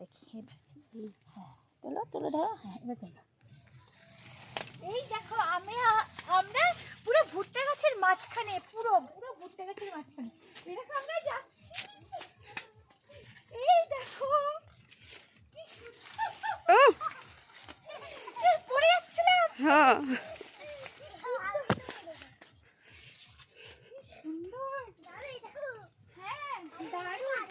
দেখি হ্যাঁ তোলো তোলো ধরো। হ্যাঁ এবার তোলো। এই দেখো আমি আমরা পুরো ভুট্টা গাছের মাঝখানে পুরো পুরো ভুট্টা গাছের মাঝখানে। এই দেখো আমরা যাচ্ছি। এই দেখো। পড়ে যাচ্ছিলাম। হ্যাঁ কি সুন্দর হ্যাঁ দারুণ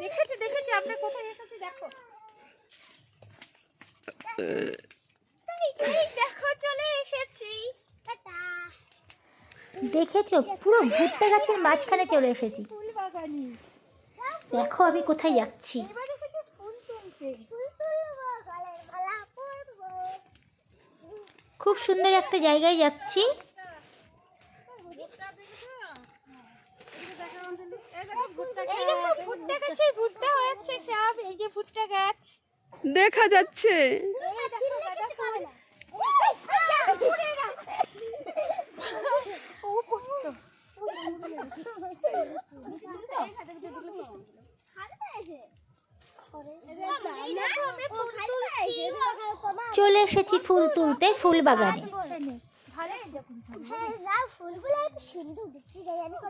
দেখেছি দেখেছি। আমরা কোথায় এসেছি দেখো। দেখো চলে এসেছি। দেখেছ? পুরো ভুট্টা গাছের মাঝখানে চলে এসেছি। দেখো আমি কোথায় যাচ্ছি। এবার এসেছি ফুল তুলতে। খুব সুন্দর একটা জায়গায় যাচ্ছি এই দেখো ভুট্টা গাছে ভুট্টা হয়েছে সব এই যে ভুট্টা গাছ দেখা যাচ্ছে। চলে এসেছি ফুল তুলতে ফুল বাগানে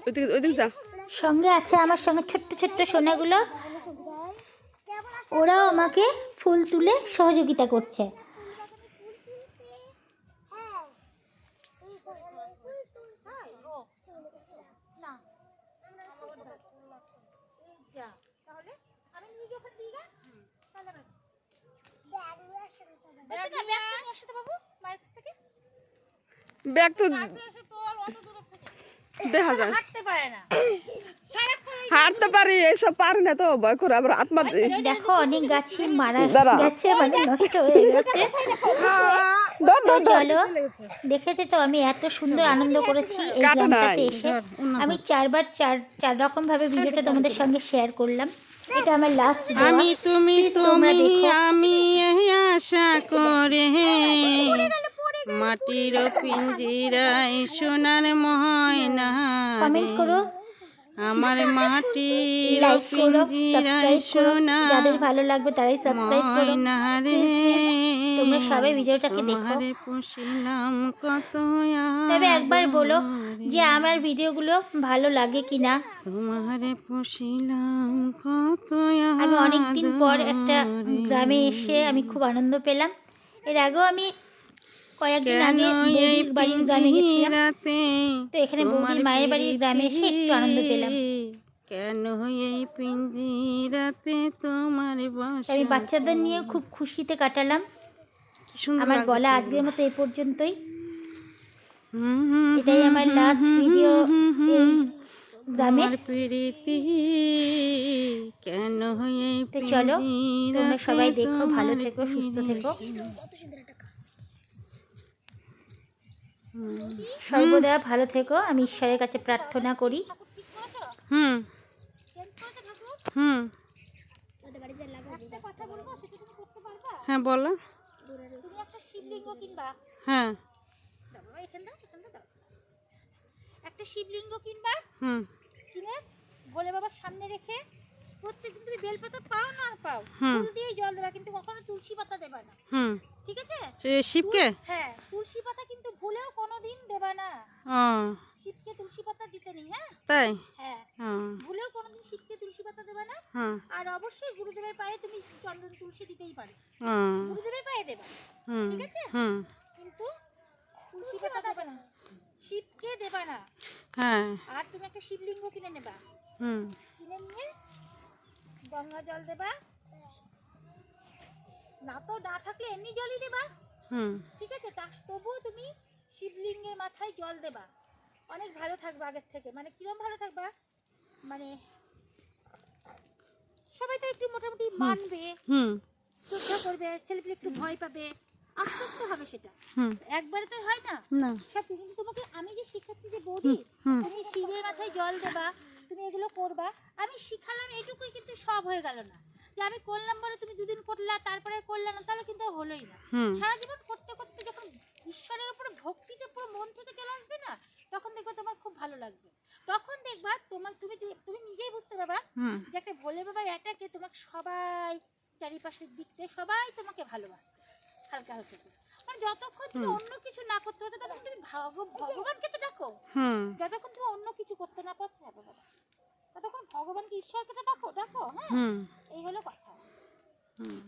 ওইদিকে ওইদিকে যা সঙ্গে আছে আমার সঙ্গে ছোট্ট ছোট্ট সোনাগুলো। ওরাও আমাকে ফুল তুলে সহযোগিতা করছে। ব্যাগ তো। দেখা যায়। হাঁটতে পারে না। হাঁটতে পারি এসব পারি না তো ভয় করে আবার আত্মা দেখো অনেক গাছই মারা গেছে মানে নষ্ট হয়ে গেছে। চলো দেখেছে তো আমি এত সুন্দর আনন্দ করেছি এই গ্রামটাতে এসে। আমি চারবার চার চার রকম ভাবে ভিডিওটা তোমাদের সঙ্গে শেয়ার করলাম। এটা আমার লাস্ট আমি তুমি তোমরা তুমি আমি এই আশা করে। মাটির পিঞ্জিরায় সোনার ময়না কমেন্ট করো। আমার মাটির পিঞ্জিরায় সোনা যাদের ভালো লাগবে তারাই সাবস্ক্রাইব করো। রে। তোমরা সবাই ভিডিওটাকে দেখো। পুষিলাম কত তবে একবার বলো যে আমার ভিডিওগুলো ভালো লাগে কিনা? তোমারে পুষিলাম কত আমি অনেকদিন পর একটা গ্রামে এসে আমি খুব আনন্দ পেলাম। এর আগেও আমি কয়েকদিন আগে বৌদির বাড়ির গ্রামে গেছিলাম। পিঞ্জিরাতে তো এখানে বৌদির মায়ের বাড়ির গ্রামে এসে একটু আনন্দ পেলাম। কেন এই পিঞ্জিরাতে তোমার বাসা আমি বাচ্চাদের নিয়ে খুব খুশিতে কাটালাম। আমার বলা আজকের মতো এই পর্যন্তই। এটাই আমার লাস্ট ভিডিও এই গ্রামে প্রীতি কেন চলো তোমরা সবাই দেখো ভালো থেকো সুস্থ থেকো। সর্বদা ভালো থেকো আমি ঈশ্বরের কাছে প্রার্থনা করি। হুম। হুম। হ্যাঁ বলো। একটা শিবলিঙ্গ কিনবা হ্যাঁ। দাও, এখানে দাও, এখানে দাও। একটা শিবলিঙ্গ কিনবা হুম। কিনে ভোলে বাবার সামনে রেখে প্রত্যেকদিন তুমি বেলপাতা পাও না পাও। ফুল দিয়ে জল দেবা কিন্তু কখনো তুলসী পাতা দেবা না। হুম। ঠিক আছে? শিবকে? হ্যাঁ তুলসী পাতা কিন্তু ভুলেও কোনোদিন দেবা না। শিবকে তুলসী পাতা দিতে নেই হ্যাঁ? তাই? হ্যাঁ। ভুলেও কোনোদিন শিবকে তুলসী পাতা দেবা না। আর অবশ্যই গুরুদেবের পায়ে তুমি চন্দন তুলসী দিতেই পারো। গুরুদেবের পায়ে দেবা। ঠিক আছে? কিন্তু তুলসী পাতা দেবা না। শিবকে দেবা না। হ্যাঁ। আর তুমি একটা শিবলিঙ্গ কিনে নেবা। হুম। কিনে নিয়ে গঙ্গা জল দেবা। না তো না থাকলে এমনি জলই দেবা। হুম। ঠিক আছে? তা তবুও তুমি শিবলিঙ্গের মাথায় জল দেবা। অনেক ভালো থাকবে আগের থেকে। মানে কিরম ভালো থাকবা? মানে সবাই তো একটু মোটামুটি মানবে হুম। শ্রদ্ধা করবে ছেলেপেলে একটু ভয় পাবে। আস্তে আস্তে হবে সেটা। একবারে তো হয় না। না। সব কিন্তু তোমাকে আমি যে শিখাচ্ছি যে বৌদি তুমি শিবের মাথায় জল দেবা তুমি এগুলো করবা। আমি শিখালাম এটুকুই কিন্তু সব হয়ে গেল না। যে আমি করলাম বলে তুমি দুদিন করলা তারপরে করলে না তাহলে কিন্তু হলোই না। সারা জীবন করতে করতে যখন ঈশ্বরের উপরে ভক্তিটা পুরো মন থেকে চলে আসবে না তখন দেখবে তোমার খুব ভালো লাগবে। তখন দেখবা তোমার তুমি তুমি হুম। যে একটা ভোলে বাবার অ্যাটাকে তোমাকে সবাই চারিপাশের দিক থেকে সবাই তোমাকে ভালোবাসে হালকা হালকা মানে যতক্ষণ তুমি অন্য কিছু না করতে পারছ ততক্ষণ তুমি ভাগ- ভগবানকে তো ডাকো। যতক্ষণ তুমি অন্য কিছু করতে না পারছ হ্যাঁ ততক্ষণ ভগবানকে ঈশ্বরকে তো ডাকো ডাকো হ্যাঁ? এই হলো কথা। হুম।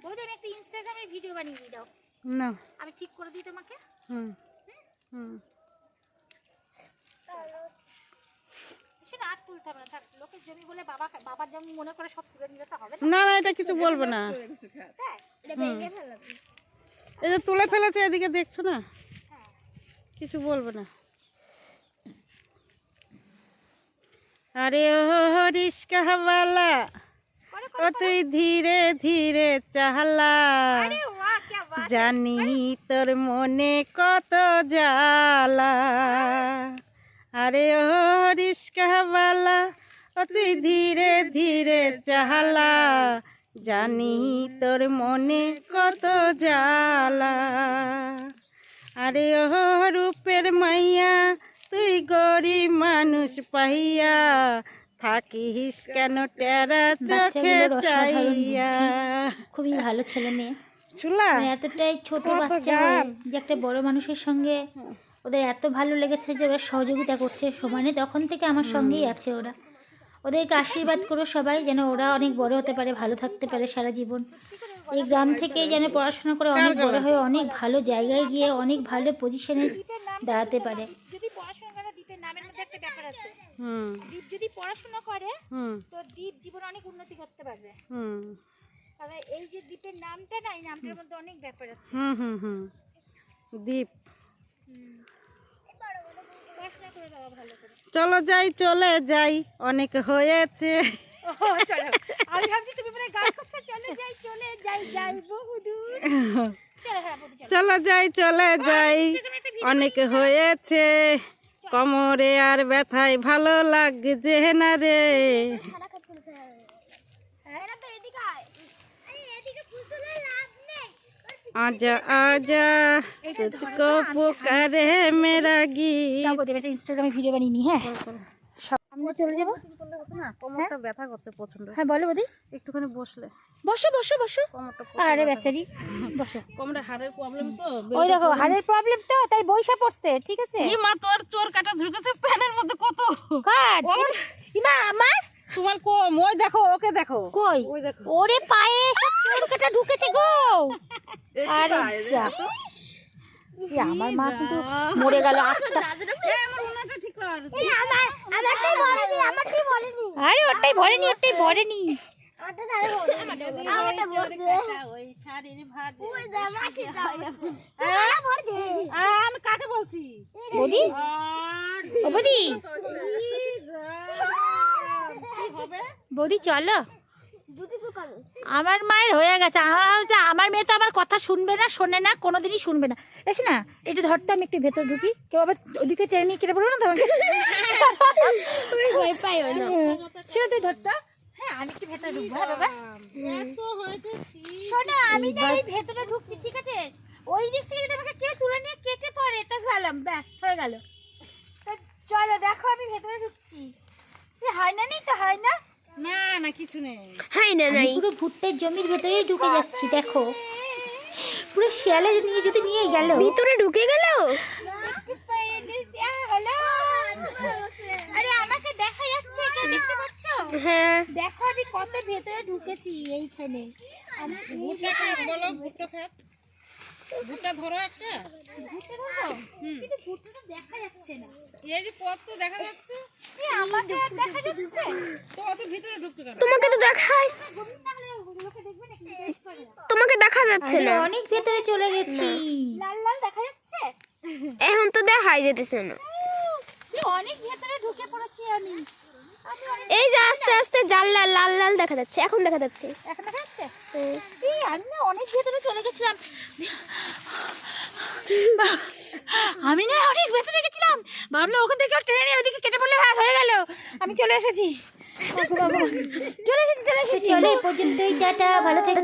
আমি একটা ইনস্টাগ্রামে ভিডিও বানিয়ে দিয়ে দাও। না। আমি ঠিক করে দিই তোমাকে। হুম। হুম? সেটা আর তুলতে হবে না মনে না। এটা কিছু বলব না। এটা এই যে তুলে ফেলেছে এদিকে দেখছ না? হ্যাঁ। কিছু বলবে না। আরে ও রিস্কাওয়ালা ও তুই ধীরে ধীরে চাহলা জানি তোর মনে কত জ্বালা। আরে ও রিস্কাওয়ালা ও তুই ধীরে ধীরে চাহলা জানি তোর মনে কত জ্বালা। আরে ও রূপের মাইয়া। তুই গরিব মানুষ পাইয়া থাকিস কেন টেরা চোখে চাইয়া? খুবই ভালো ছেলে মেয়ে। শুনলা মানে এতটাই ছোট বাচ্চা যে একটা বড় মানুষের সঙ্গে ওদের এত ভালো লেগেছে যে ওরা সহযোগিতা করছে সমানে। তখন থেকে আমার সঙ্গেই আছে ওরা। ওদেরকে আশীর্বাদ করো সবাই যেন ওরা অনেক বড় হতে পারে ভালো থাকতে পারে সারা জীবন। এই গ্রাম থেকে যেন পড়াশোনা করে অনেক বড় হয়ে অনেক ভালো জায়গায় গিয়ে অনেক ভালো পজিশনে দাঁড়াতে পারে। যদি পড়াশোনা করে দ্বীপের নামের মধ্যে একটা ব্যাপার আছে। হুম। দ্বীপ যদি পড়াশোনা করে হুম। তো দ্বীপ জীবনে অনেক উন্নতি করতে পারবে। হুম। তবে এই যে দ্বীপের নামটা না এই নামটার মধ্যে অনেক ব্যাপার আছে। হুম হুম হুম। করে চলো যাই চলে যাই। অনেক হয়েছে। আমি ভাবছি তুমি মানে গান করছ। চলে যাই চলে যাই যাই বহুদূর। চলো বৌদি, চলো। চলো যাই চলে যাই। অনেক হয়েছে কোমরে আর ব্যথায় ভালো লাগছে না রে आजा आजा तुझको पुकारे मेरा गीत যাবো দেবে একটা ইনস্টাগ্রামে ভিডিও বানিয়ে নি হ্যাঁ সব আমরা চলে যাব? না? কোমরটা ব্যথা করছে প্রচণ্ড হ্যাঁ বলো বৌদি। একটুখানি বসলে। বসো বসো বসো। আরে বেচারি বসো। কোমরে হাড়ের প্রবলেম তো ওই দেখো হাড়ের প্রবলেম তো তাই বইসা পড়ছে ঠিক আছে? এই মা তোর চোর কাটা ঢুকেছে প্যানের মধ্যে কত? কাট ইমা আমার? তোমার কম ওই দেখো ওকে দেখো। কই? ওই দেখো। ওরে পায়ে এসে চোর কাটা ঢুকেছে গো। আরে যা। আমার মা কিন্তু মরে গেল আত্মা আমার ঠিক কর। আরে ওটাই ভরেনি ওটাই ভরেনি। ওই শাড়ির আমি কাকে বলছি? বৌদি? বৌদি? বৌদি চলো। আমার মায়ের হয়ে গেছে। আমার হচ্ছে আমার মেয়ে তো আমার কথা শুনবে না শোনে না কোনোদিনই শুনবে না। এসে না এটা ধরতে আমি একটু ভেতর ঢুকি। কেউ আবার ওদিকে টেনে নিয়ে কেটে পড়ব না তোমাকে? সেটা তুই ধরতো হ্যাঁ আমি একটু ভেতরে ঢুকবো হ্যাঁ বাবা। এত আমি না এই ভেতরে ঢুকছি ঠিক আছে? ওই দিক থেকে যদি আমাকে কে তুলে নিয়ে কেটে পড়ে তো গেলাম ব্যাস হয়ে গেল। তো চলো দেখো আমি ভেতরে ঢুকছি। এ, হয় না নেই তো হয় না? না না কিছু নেই। আমি পুরো ভুট্টার জমির ভেতরেই ঢুকে যাচ্ছি দেখো। পুরো শিয়ালে নিয়ে যদি নিয়ে গেল। ভিতরে ঢুকে গেল? আরে আমাকে দেখা যাচ্ছে কে দেখতে পাচ্ছ? হ্যাঁ। দেখো আমি কত ভেতরে ঢুকেছি এইখানে। আমি ভুট্টা বলো ভুট্টা খাত ভুট্টা ধরো একটা। ভুট্টা ধরবো কিন্তু ভুট্টাটা দেখা যাচ্ছে না। এই যে কত দেখা যাচ্ছে? এ, আমাকে দেখা যাচ্ছে? তো অত ভিতরে ঢুকছো কেন? তোমাকে তো দেখাই। দেখা যাচ্ছে না। অনেক ভেতরে চলে গেছি। লাল লাল দেখা যাচ্ছে? এখন তো দেখাই যেতেছে না। অনেক ভেতরে ঢুকে পড়েছি আমি। এই যে আস্তে আস্তে জাল লাল লাল লাল দেখা যাচ্ছে। এখন দেখা যাচ্ছে। এখন দেখা যাচ্ছে এই আমি না অনেক ভেতরে চলে গেছিলাম। আমি না অনেক ভেতরে গেছিলাম। ভাবলাম ওখান থেকে ট্রেনে নিয়ে ওদিকে কেটে পড়লে হ্যাঁ হয়ে গেল। আমি চলে এসেছি। চলে এসেছি চলে এসেছি। চলে পর্যন্তই টাটা ভালো থেকে